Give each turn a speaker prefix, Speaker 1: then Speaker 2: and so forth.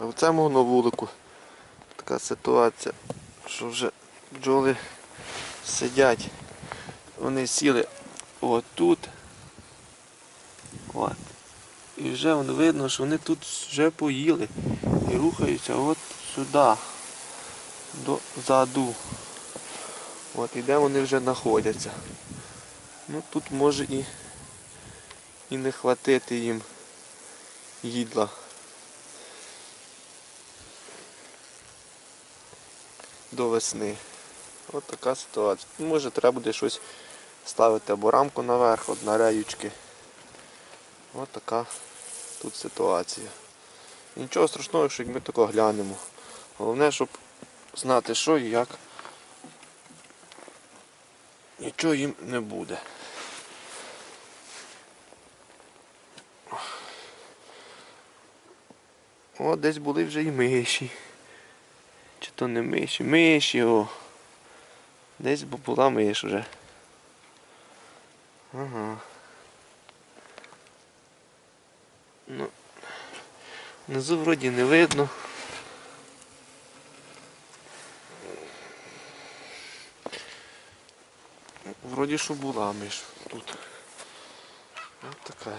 Speaker 1: А в цьому новулику така ситуація, що вже бджоли сидять. Вони сіли отут. От. І вже видно, що вони тут вже поїли і рухаються от сюди, до заду. От і де вони вже знаходяться. Ну тут може і, і не хватити їм їдла. До весни. От така ситуація. Може треба буде щось ставити або рамку наверх, от на реючки. От така тут ситуація. Нічого страшного, якщо ми тако глянемо. Головне, щоб знати, що і як. Нічого їм не буде. О, десь були вже і миші. То не миші? Миші, о. Десь бу- була миш вже. Ага. Ну, внизу вроді не видно. Вроді що була миш тут. Ось така.